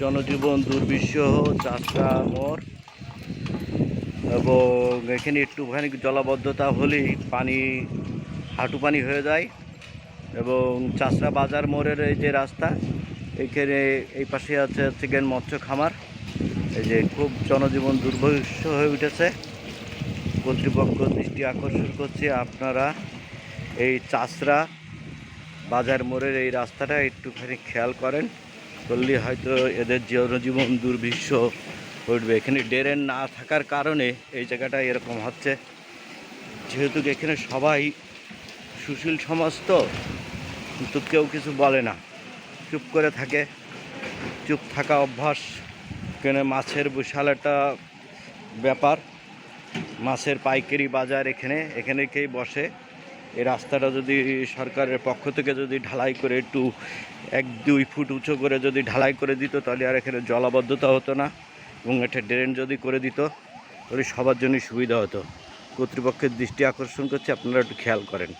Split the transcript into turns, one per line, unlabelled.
জনজীবন দুর্বিষহ চাষা মোড় এবং এখানে একটুখানি জলাবদ্ধতা হলেই পানি, হাঁটু পানি হয়ে যায়। এবং চাষরা বাজার মোড়ের এই যে রাস্তা, এখানে এই পাশে আছে গেন মৎস্য খামার। এই যে খুব জনজীবন দুর্বিষ হয়ে উঠেছে। কর্তৃপক্ষ দৃষ্টি আকর্ষণ করছে আপনারা, এই চাষরা বাজার মোড়ের এই রাস্তাটা একটুখানি খেয়াল করেন। করলে হয়তো এদের জনজীবন দুর্বিষ উঠবে এখানে ড্রেন না থাকার কারণে এই জায়গাটা এরকম হচ্ছে। যেহেতু এখানে সবাই সুশীল সমাজ তো, কিন্তু কেউ কিছু বলে না। চুপ করে থাকে। চুপ থাকা অভ্যাস। এখানে মাছের বিশাল একটা ব্যাপার। মাছের পাইকারি বাজার এখানে এখানে কেই বসে। এই রাস্তাটা যদি সরকারের পক্ষ থেকে যদি ঢালাই করে একটু এক, দুই ফুট উঁচু করে যদি ঢালাই করে দিত, তাহলে আর এখানে জলাবদ্ধতা হতো না এবং একটা ড্রেন যদি করে দিত, তাহলে সবার জন্যই সুবিধা হতো। কর্তৃপক্ষের দৃষ্টি আকর্ষণ করছে, আপনারা একটু খেয়াল করেন।